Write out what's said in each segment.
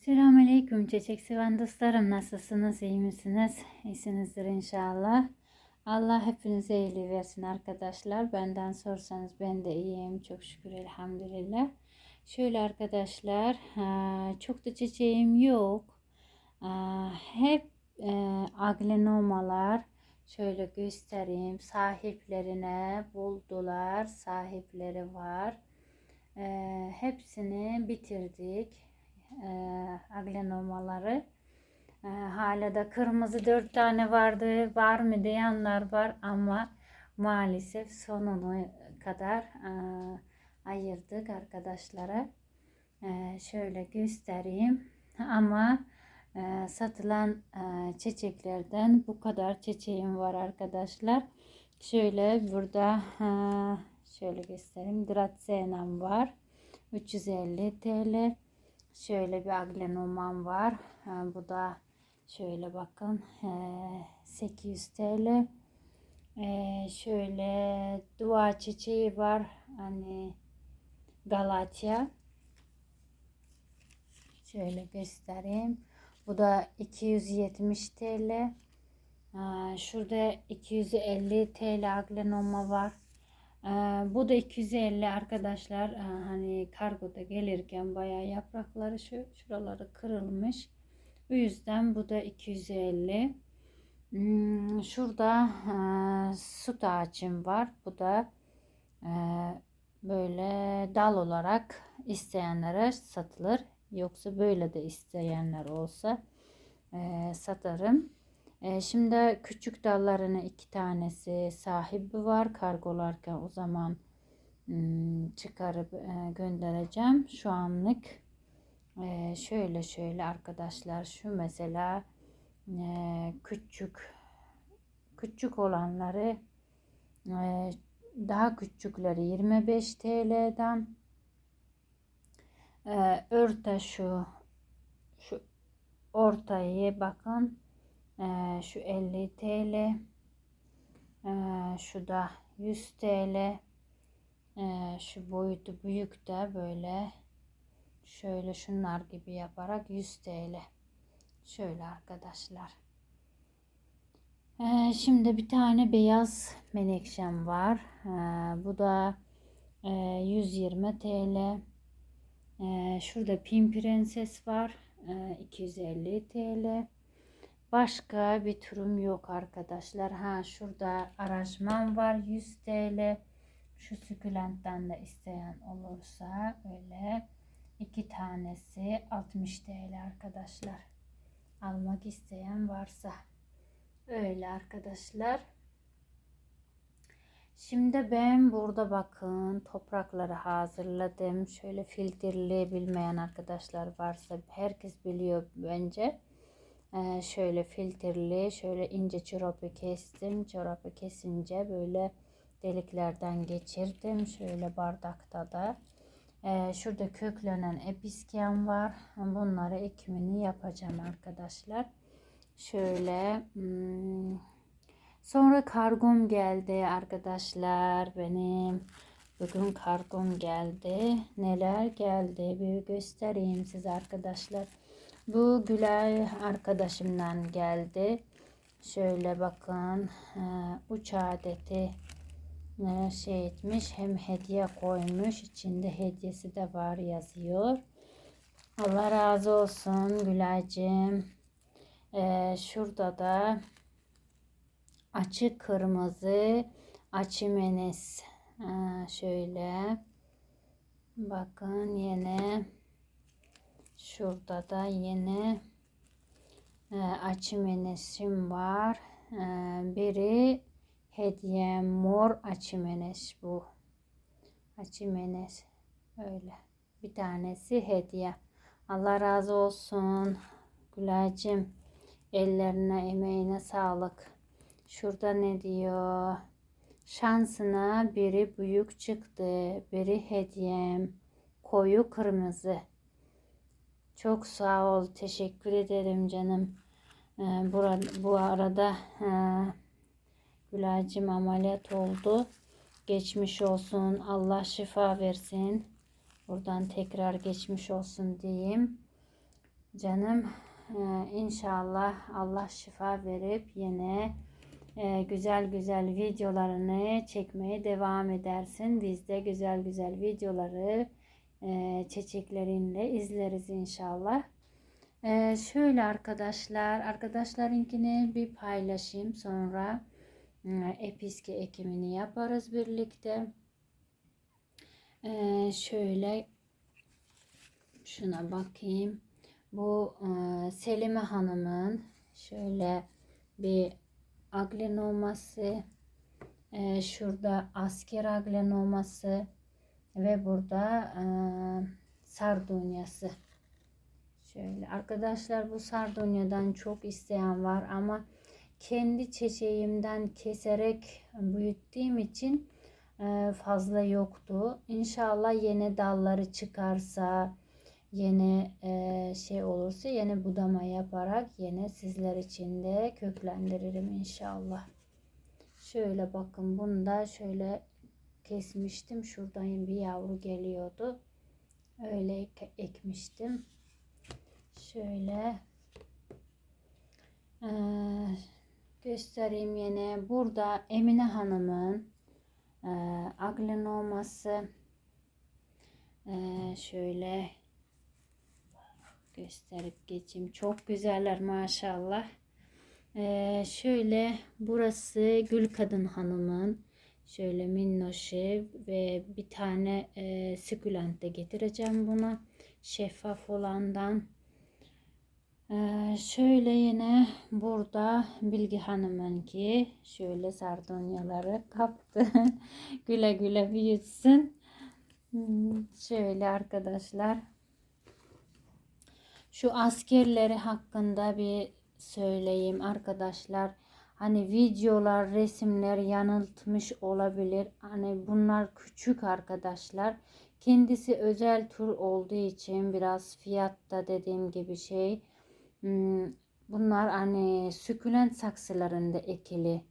Selamünaleyküm çiçek seven dostlarım. Nasılsınız? iyi misiniz? İyisinizdir inşallah. Allah hepinize iyiliği versin arkadaşlar. Benden sorsanız ben de iyiyim. Çok şükür elhamdülillah. Şöyle arkadaşlar çok da çiçeğim yok. Hep e, aglenomalar şöyle göstereyim. Sahiplerine buldular. Sahipleri var. E, hepsini bitirdik e, aglenomaları. E, hala da kırmızı dört tane vardı. Var mı diyenler var ama maalesef sonunu kadar e, ayırdık arkadaşlara. E, şöyle göstereyim. Ama e, satılan e, çiçeklerden bu kadar çiçeğim var arkadaşlar. Şöyle burada e, şöyle göstereyim. Dracaena'm var. 350 TL. Şöyle bir aglenomam var. Bu da şöyle bakın e, 800 TL. E, şöyle dua çiçeği var. Hani Galatya. Şöyle göstereyim. Bu da 270 TL. Şurada 250 TL aglenoma var. Bu da 250 arkadaşlar. Hani kargoda gelirken bayağı yaprakları şu şuraları kırılmış. Bu yüzden bu da 250. Hmm, şurada e, süt var. Bu da böyle dal olarak isteyenlere satılır. Yoksa böyle de isteyenler olsa satarım. Şimdi küçük dallarının iki tanesi sahibi var. Kargolarken o zaman çıkarıp göndereceğim. Şu anlık şöyle şöyle arkadaşlar şu mesela küçük küçük olanları daha küçükleri 25 TL'den e, şu şu ortayı bakın ee, şu 50 TL. Ee, şu da 100 TL. Ee, şu boyutu büyük de böyle şöyle şunlar gibi yaparak 100 TL. Şöyle arkadaşlar. Ee, şimdi bir tane beyaz menekşem var. Bu da e, 120 TL. Ee, şurada Pin Prenses var. Ee, 250 TL. Başka bir turum yok arkadaşlar. Ha şurada aranjman var 100 TL. Şu sükülentten de isteyen olursa öyle iki tanesi 60 TL arkadaşlar. Almak isteyen varsa öyle arkadaşlar. Şimdi ben burada bakın toprakları hazırladım. Şöyle filtreleyebilmeyen arkadaşlar varsa herkes biliyor bence. Ee, şöyle filtreli şöyle ince çorabı kestim. Çorabı kesince böyle deliklerden geçirdim. Şöyle bardakta da. Ee, şurada köklenen episken var. Bunları ekimini yapacağım arkadaşlar. Şöyle hmm. sonra kargom geldi arkadaşlar benim. Bugün kargom geldi. Neler geldi bir göstereyim size arkadaşlar. Bu Gülay arkadaşımdan geldi. Şöyle bakın e, uç adeti şey etmiş hem hediye koymuş içinde hediyesi de var yazıyor. Allah razı olsun Gülaycığım. Ee, şurada da açık kırmızı açımenes ee, şöyle bakın yine Şurada da yine e, açımenesim var. E, biri hediye mor açımenes bu. Açımenes öyle. Bir tanesi hediye. Allah razı olsun. Gülaycım ellerine emeğine sağlık. Şurada ne diyor? Şansına biri büyük çıktı. Biri hediyem. Koyu kırmızı. Çok sağ ol. Teşekkür ederim canım. Ee, burada, bu arada e, Gülaycım ameliyat oldu. Geçmiş olsun. Allah şifa versin. Buradan tekrar geçmiş olsun diyeyim. canım. Ee, inşallah Allah şifa verip yine e, güzel güzel videolarını çekmeye devam edersin. Biz de güzel güzel videoları e, izleriz inşallah. Ee, şöyle arkadaşlar, arkadaşlarınkini bir paylaşayım sonra e, episki ekimini yaparız birlikte. Ee, şöyle şuna bakayım. Bu e, Selime Hanım'ın şöyle bir aglenoması, e, şurada asker aglenoması ve burada e, sardunyası. Şöyle arkadaşlar bu sardunyadan çok isteyen var ama kendi çiçeğimden keserek büyüttüğüm için fazla yoktu. İnşallah yeni dalları çıkarsa yeni şey olursa yeni budama yaparak yine sizler için de köklendiririm inşallah. Şöyle bakın bunu da şöyle kesmiştim. Şuradan bir yavru geliyordu. Öyle ek ekmiştim. Şöyle ee, göstereyim yine. Burada Emine Hanım'ın e, aglenoması e, şöyle gösterip geçeyim. Çok güzeller maşallah. Ee, şöyle burası Gül Kadın Hanım'ın şöyle minnoşu ve bir tane e, sukulent de getireceğim buna. Şeffaf olandan. Ee, şöyle yine burada Bilgi Hanım'ın ki şöyle sardunyaları kaptı. güle güle büyütsün. Hmm, şöyle arkadaşlar. Şu askerleri hakkında bir söyleyeyim arkadaşlar. Hani videolar, resimler yanıltmış olabilir. Hani bunlar küçük arkadaşlar. Kendisi özel tur olduğu için biraz fiyatta dediğim gibi şey. Hmm, bunlar hani sükülent saksılarında ekili.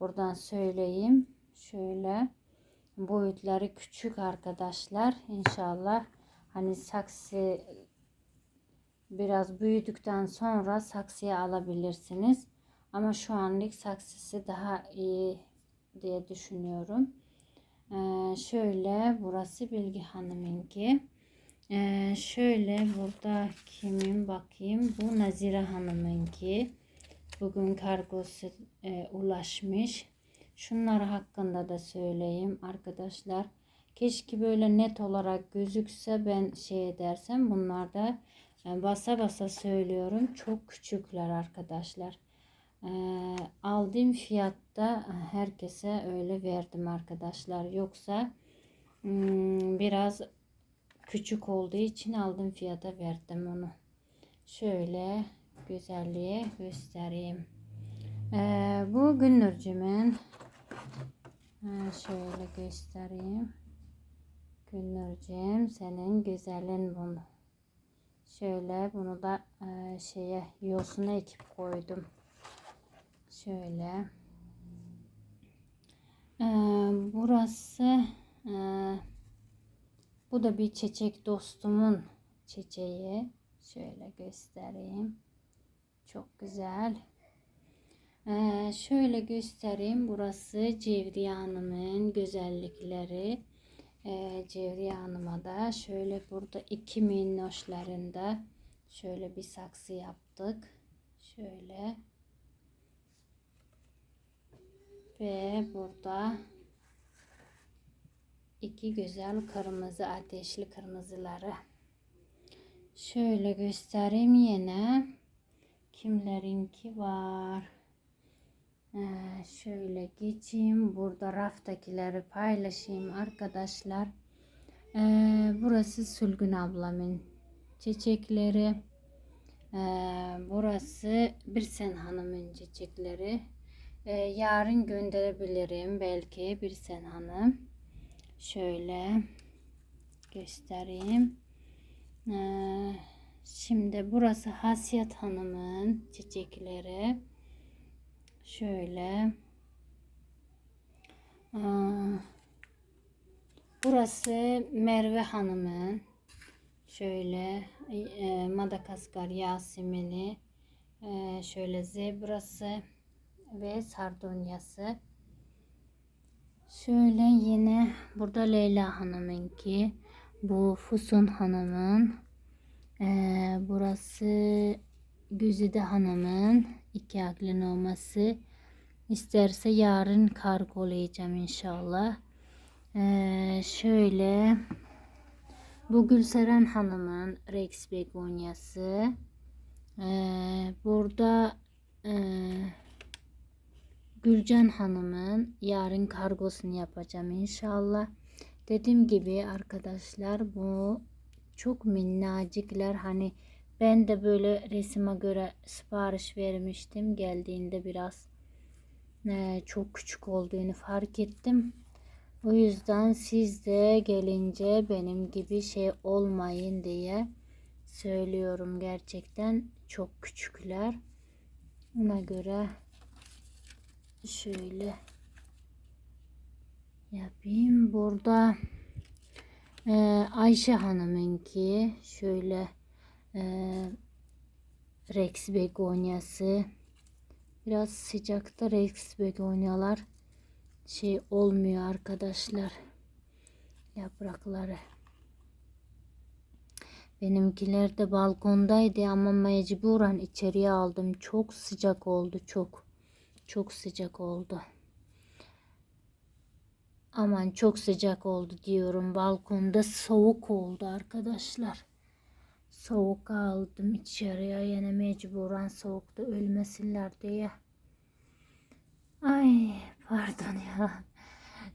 Buradan söyleyeyim. Şöyle boyutları küçük arkadaşlar. İnşallah hani saksı biraz büyüdükten sonra saksıya alabilirsiniz. Ama şu anlık saksısı daha iyi diye düşünüyorum. Ee, şöyle burası Bilgi Hanım'ınki. Ee, şöyle burada kimin bakayım. Bu Nazire Hanım'ınki. Bugün kargosu e, ulaşmış. Şunlar hakkında da söyleyeyim arkadaşlar. Keşke böyle net olarak gözükse ben şey edersem bunlar da yani basa basa söylüyorum. Çok küçükler arkadaşlar. Ee, aldığım fiyatta herkese öyle verdim arkadaşlar. Yoksa hmm, biraz küçük olduğu için aldığım fiyata verdim onu. Şöyle güzelliğe göstereyim. Ee, bu Günnürcümün şöyle göstereyim. Günnürcüm senin güzelin bunu. Şöyle bunu da e, şeye yosuna ekip koydum. Şöyle. E, burası e, bu da bir çiçek dostumun çiçeği. Şöyle göstereyim. Çok güzel. Ee, şöyle göstereyim. Burası Cevriye Hanım'ın güzellikleri e, Cevriye Hanım'a da şöyle burada iki minnoşlarında şöyle bir saksı yaptık. Şöyle ve burada iki güzel kırmızı ateşli kırmızıları şöyle göstereyim yine kimlerinki var ee, şöyle geçeyim. Burada raftakileri paylaşayım arkadaşlar. Ee, burası Sülgün ablamın çiçekleri. Ee, burası Birsen Hanım'ın çiçekleri. Ee, yarın gönderebilirim belki Birsen Hanım. Şöyle göstereyim. Ee, şimdi burası Hasiyet Hanım'ın çiçekleri. Şöyle. Aa, burası Merve Hanım'ın. Şöyle e, Madagaskar Yasemini, e, şöyle zebrası ve sardonyası. Şöyle yine burada Leyla Hanım'ınki. Bu Fusun Hanım'ın. Ee, burası Güzide Hanım'ın iki aklın olması. İsterse yarın kargolayacağım inşallah. Ee, şöyle bu Gülseren Hanım'ın Rex Begonyası. Ee, burada e, Gülcan Hanım'ın yarın kargosunu yapacağım inşallah. Dediğim gibi arkadaşlar bu çok minnacıklar. Hani ben de böyle resime göre sipariş vermiştim. Geldiğinde biraz e, çok küçük olduğunu fark ettim. O yüzden siz de gelince benim gibi şey olmayın diye söylüyorum. Gerçekten çok küçükler. Ona göre şöyle yapayım. Burada e, Ayşe Hanım'ınki şöyle e, Rex begonyası. Biraz sıcakta Rex begonyalar şey olmuyor arkadaşlar yaprakları. Benimkiler de balkondaydı ama mecburen içeriye aldım. Çok sıcak oldu çok çok sıcak oldu. Aman çok sıcak oldu diyorum. Balkonda soğuk oldu arkadaşlar. Soğuk aldım içeriye. Yine mecburen soğukta ölmesinler diye. Ay pardon ya.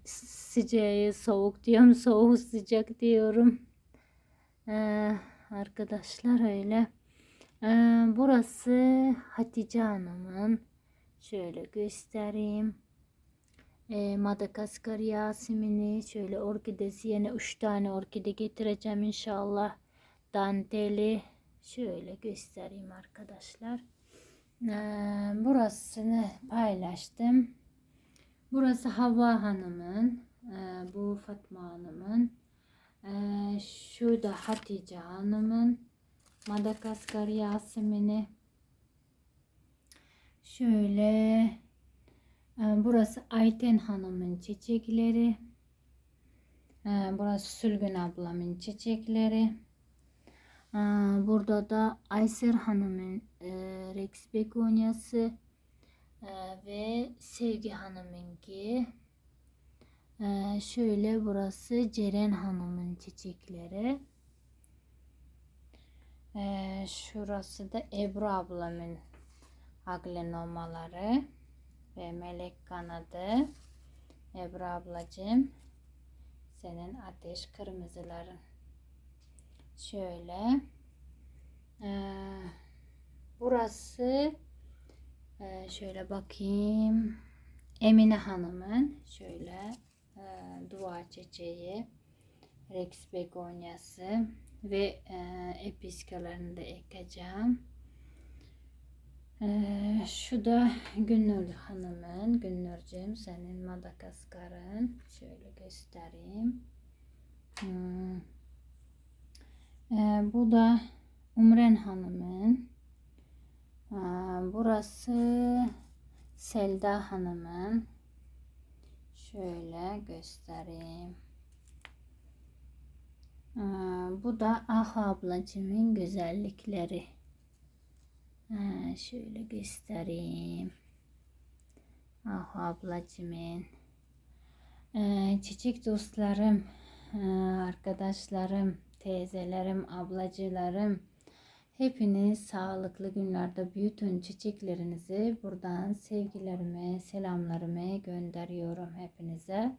Sıcağı soğuk diyorum. Soğuk sıcak diyorum. Ee, arkadaşlar öyle. Ee, burası Hatice Hanım'ın Şöyle göstereyim. Ee, Madagaskar Yasemini şöyle orkidesi yine 3 tane orkide getireceğim inşallah. Danteli şöyle göstereyim arkadaşlar. Ee, burasını paylaştım. Burası Hava Hanım'ın. Ee, bu Fatma Hanım'ın. Ee, şu da Hatice Hanım'ın. Madagaskar Yasemini. Şöyle e, burası Ayten Hanım'ın çiçekleri. E, burası Sülgün ablamın çiçekleri. E, burada da Ayser Hanım'ın Rex begonyası ve Sevgi Hanım'ınki. Şöyle burası Ceren Hanım'ın çiçekleri. Şurası da Ebru ablamın aglenomaları ve melek kanadı. Ebru ablacığım senin ateş kırmızıların. Şöyle ee, burası e, şöyle bakayım Emine Hanım'ın şöyle e, dua çiçeği Rex begonyası ve e, episkalarını da ekeceğim. Ee, şu da Günnur Hanım'ın, Günnur'cığım senin Madagaskar'ın. Şöyle göstereyim. Hmm. Ee, bu da Umren Hanım'ın. Ee, burası Selda Hanım'ın. Şöyle göstereyim. Ee, bu da Ah ablacımın güzellikleri. Ha, şöyle göstereyim. Ah ablacımın. Ee, çiçek dostlarım, e, arkadaşlarım, teyzelerim, ablacılarım. Hepiniz sağlıklı günlerde büyütün çiçeklerinizi. Buradan sevgilerimi, selamlarımı gönderiyorum hepinize.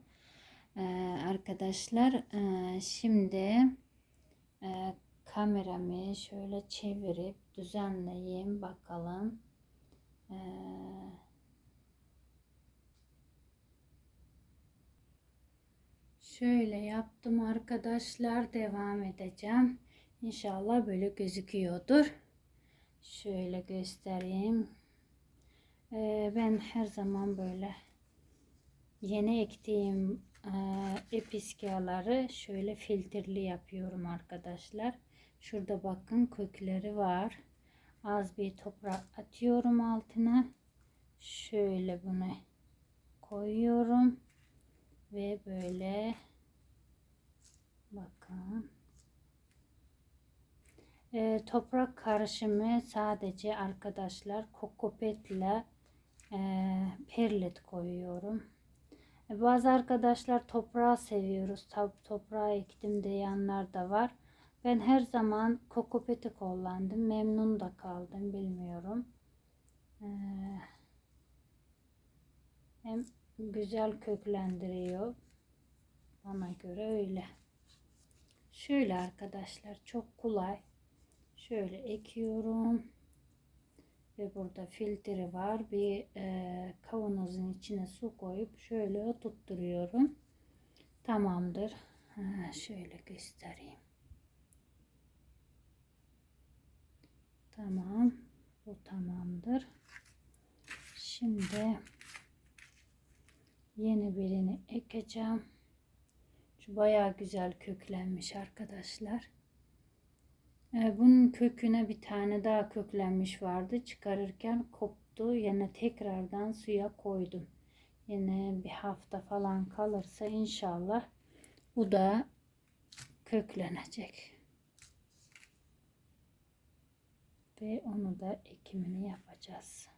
Ee, arkadaşlar e, şimdi e, kameramı şöyle çevirip düzenleyeyim bakalım. Ee, şöyle yaptım arkadaşlar devam edeceğim. İnşallah böyle gözüküyordur. Şöyle göstereyim. Ee, ben her zaman böyle yeni ektiğim e, episkiyaları şöyle filtreli yapıyorum arkadaşlar. Şurada bakın kökleri var. Az bir toprak atıyorum altına. Şöyle bunu koyuyorum. Ve böyle bakın. Ee, toprak karışımı sadece arkadaşlar kokopetle e, perlit koyuyorum. E, Bazı arkadaşlar toprağı seviyoruz. Tabi toprağı ektim diyenler de var. Ben her zaman kokopeti kullandım. Memnun da kaldım. Bilmiyorum. Ee, hem güzel köklendiriyor. Bana göre öyle. Şöyle arkadaşlar çok kolay. Şöyle ekiyorum. Ve burada filtre var. Bir e, kavanozun içine su koyup şöyle tutturuyorum. Tamamdır. Ha, şöyle göstereyim. Tamam. Bu tamamdır. Şimdi yeni birini ekeceğim. Şu bayağı güzel köklenmiş arkadaşlar. Ee, bunun köküne bir tane daha köklenmiş vardı. Çıkarırken koptu. Yine tekrardan suya koydum. Yine bir hafta falan kalırsa inşallah bu da köklenecek. Ve onu da ekimini yapacağız.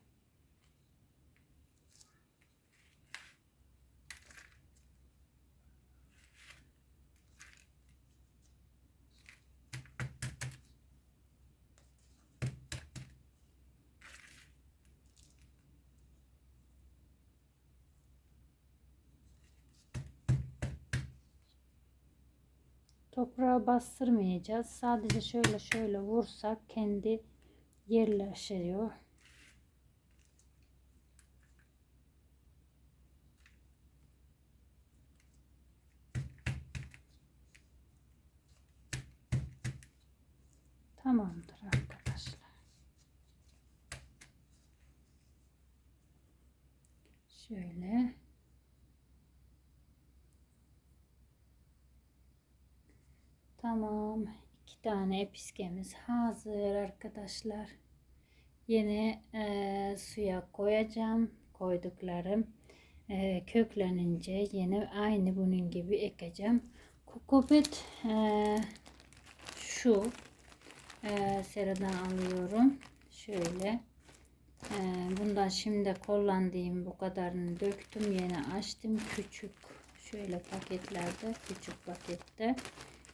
Toprağa bastırmayacağız. Sadece şöyle şöyle vursak kendi yerleşiyor. Tamamdır arkadaşlar. Şöyle Tamam. iki tane episkemiz hazır arkadaşlar. Yine e, suya koyacağım. Koyduklarım e, köklenince yine aynı bunun gibi ekeceğim. Kokopet e, şu e, seradan alıyorum. Şöyle. E, bundan şimdi kullandığım bu kadarını döktüm. Yine açtım. Küçük şöyle paketlerde küçük pakette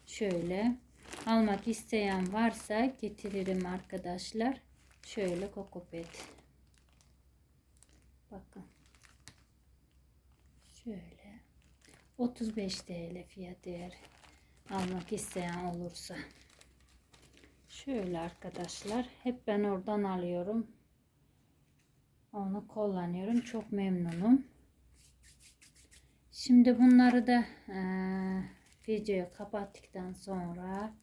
şöyle almak isteyen varsa getiririm arkadaşlar. Şöyle kokopet. Bakın. Şöyle 35 TL fiyat değer almak isteyen olursa. Şöyle arkadaşlar hep ben oradan alıyorum. Onu kullanıyorum. Çok memnunum. Şimdi bunları da ee, videoyu kapattıktan sonra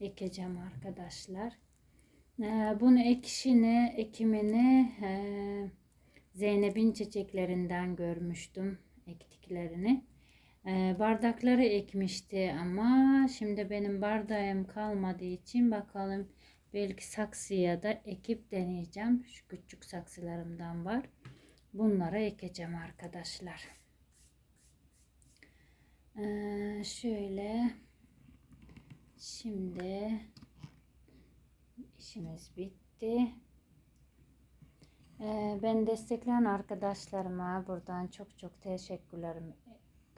ekeceğim arkadaşlar. Ee, bunu ekişini, ekimini Zeynep'in çiçeklerinden görmüştüm ektiklerini. Ee, bardakları ekmişti ama şimdi benim bardağım kalmadığı için bakalım belki saksıya da ekip deneyeceğim. Şu küçük saksılarımdan var. Bunları ekeceğim arkadaşlar. Ee, şöyle şimdi işimiz bitti. Ee, ben destekleyen arkadaşlarıma buradan çok çok teşekkürlerimi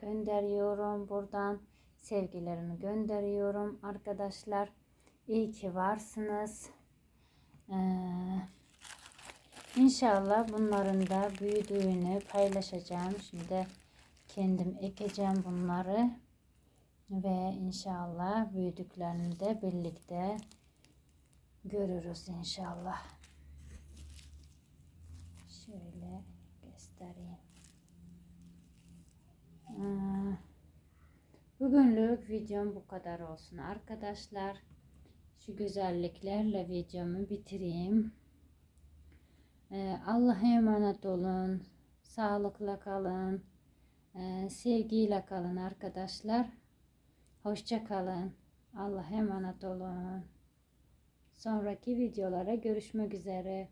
gönderiyorum. Buradan sevgilerimi gönderiyorum arkadaşlar. İyi ki varsınız. Ee, inşallah bunların da büyüdüğünü paylaşacağım. Şimdi kendim ekeceğim bunları ve inşallah büyüdüklerini de birlikte görürüz inşallah. Şöyle göstereyim. Bugünlük videom bu kadar olsun arkadaşlar. Şu güzelliklerle videomu bitireyim. Ee, Allah'a emanet olun. Sağlıkla kalın. Ee, sevgiyle kalın arkadaşlar. Hoşça kalın. Allah'a emanet olun. Sonraki videolara görüşmek üzere.